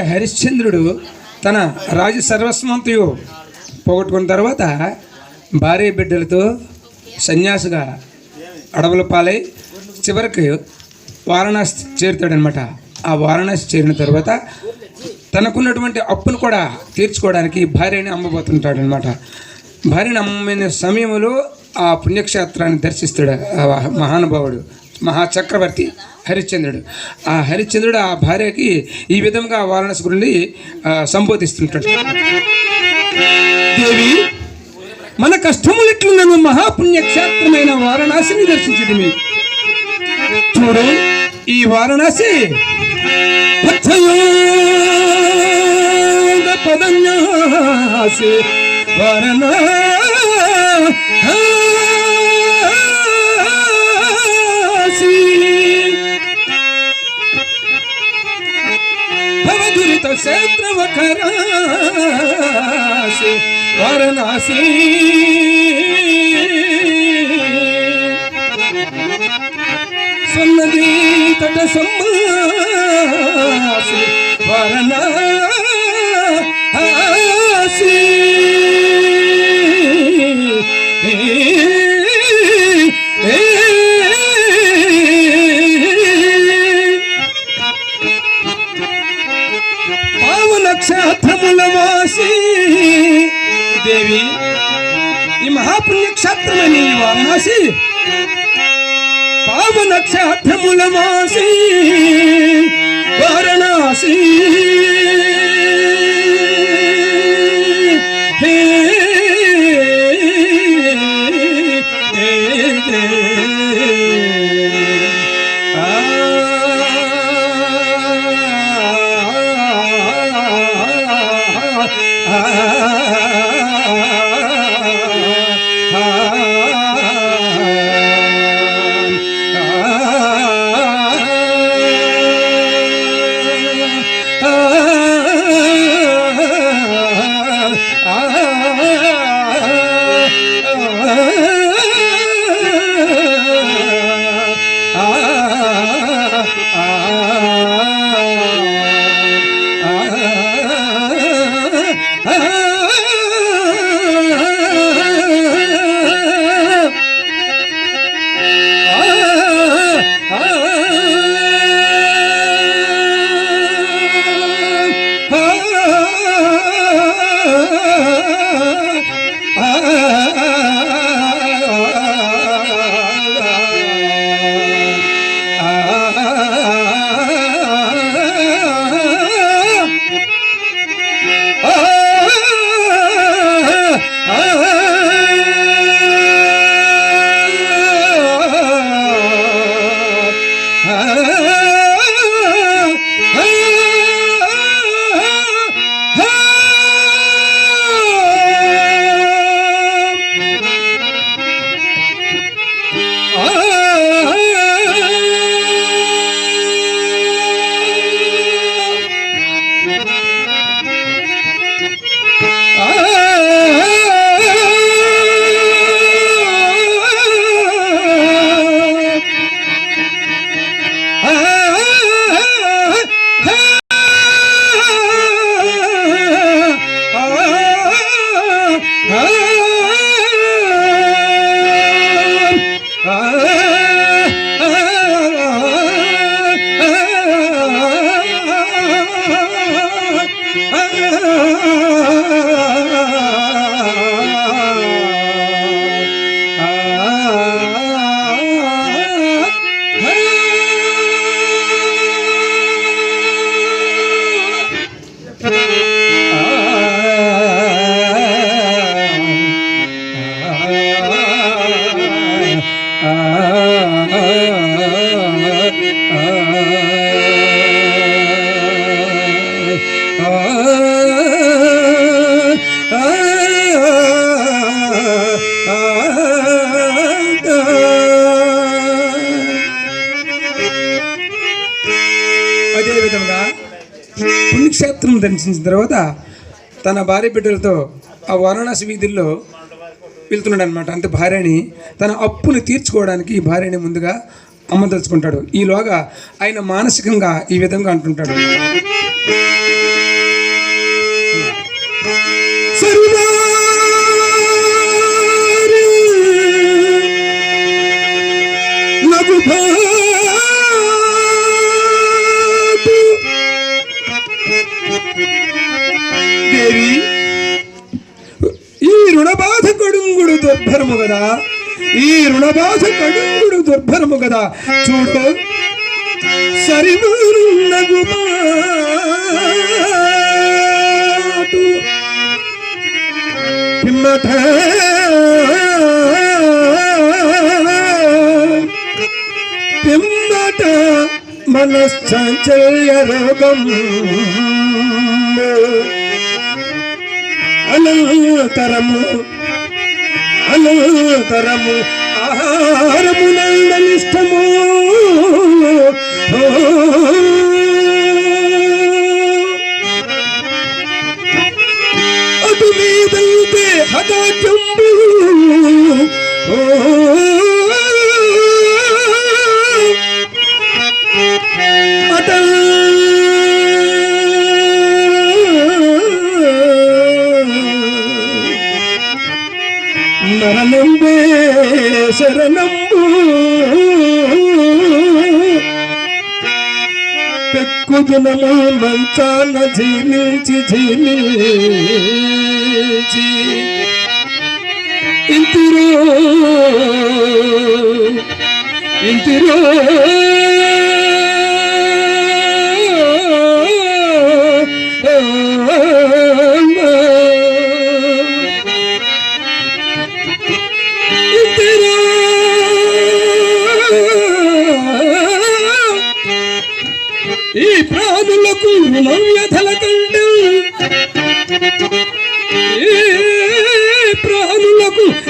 హరిశ్చంద్రుడు తన రాజు సర్వస్వంతయు పోగొట్టుకున్న తర్వాత భార్య బిడ్డలతో సన్యాసిగా అడవుల పాలై చివరికి వారణాసి చేరుతాడనమాట ఆ వారణాసి చేరిన తర్వాత తనకున్నటువంటి అప్పును కూడా తీర్చుకోవడానికి భార్యని అమ్మబోతుంటాడు అనమాట భార్యని అమ్మిన సమయంలో ఆ పుణ్యక్షేత్రాన్ని దర్శిస్తాడు ఆ మహానుభావుడు. మహాచక్రవర్తి హరిశ్చంద్రుడు. ఆ హరిశ్చంద్రుడు ఆ భార్యకి ఈ విధంగా వారణాసి గురించి సంబోధిస్తుంటాడు. దేవి మన కష్టములు ఎట్లున్నను? మహాపుణ్యక్షేత్రమైన వారణాసిని దర్శించడమే. చూడు ఈ వారణాసి పదన్యాసి వారణాసి எனக்கு வாரணாசி சொன்னதி தட சம்மாசி வாரணாசி नक्षत्र में नहीं हुआ मासी नक्षत्र मूल वाराणसी ah. పుణ్యక్షేత్రం దర్శించిన తర్వాత తన భార్య బిడ్డలతో ఆ వారణాసి వీధుల్లో వెళ్తున్నాడు అనమాట అంత భార్యని తన అప్పుని తీర్చుకోవడానికి ఈ భార్యని ముందుగా అమ్మదలుచుకుంటాడు ఈలోగా ఆయన మానసికంగా ఈ విధంగా అంటుంటాడు. రుణబాధ కడుంగుడు దుర్భరము కదా? ఈ రుణబాధ కడుంగుడు దుర్భరము కదా? చూడు. సరిమూనగుమాటు పిమ్మట. పిమ్మట మనశ్చంచల్య రోగం. అనంతరము అనంతరము ఆహారము శరణము పెక్కు దినము మంచాన జీనించి జీనించి ఇంతిరో ఇంతిరో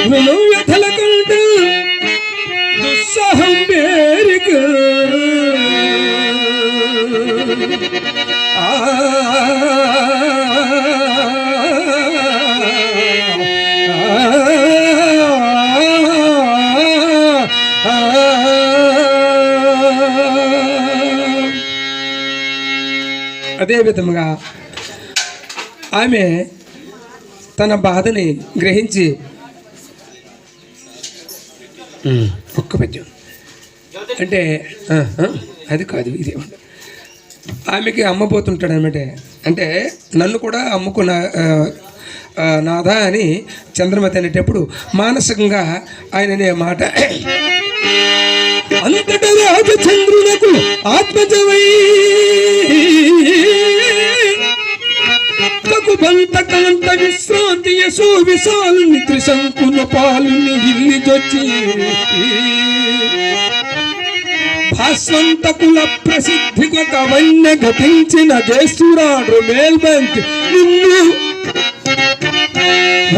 రుణం వ్యధల దుస్సహం పేరిక అదే విధముగా ఆమె తన బాధని గ్రహించి ఒక్క పద్యం అంటే అది కాదు ఇది. ఆమెకి అమ్మబోతుంటాడు అనమాట అంటే నన్ను కూడా అమ్ముకున్న నాదా అని చంద్రమతి అనేటప్పుడు మానసికంగా ఆయన అనే మాట అంతట రాజచంద్రులకు ఆత్మజమై కకుబంత విశ్రాంతి యశో విశాలుని త్రిశంకుల పాలుని ఇల్లిదొచ్చి భాస్వంతకుల ప్రసిద్ధి కవన్య గతించిన జయసురాడు మేల్బంతి నిన్ను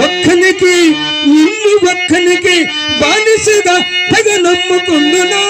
ఒక్కనికి నిన్ను ఒక్కనికి బానిసగా తెగ నమ్ముకుందునా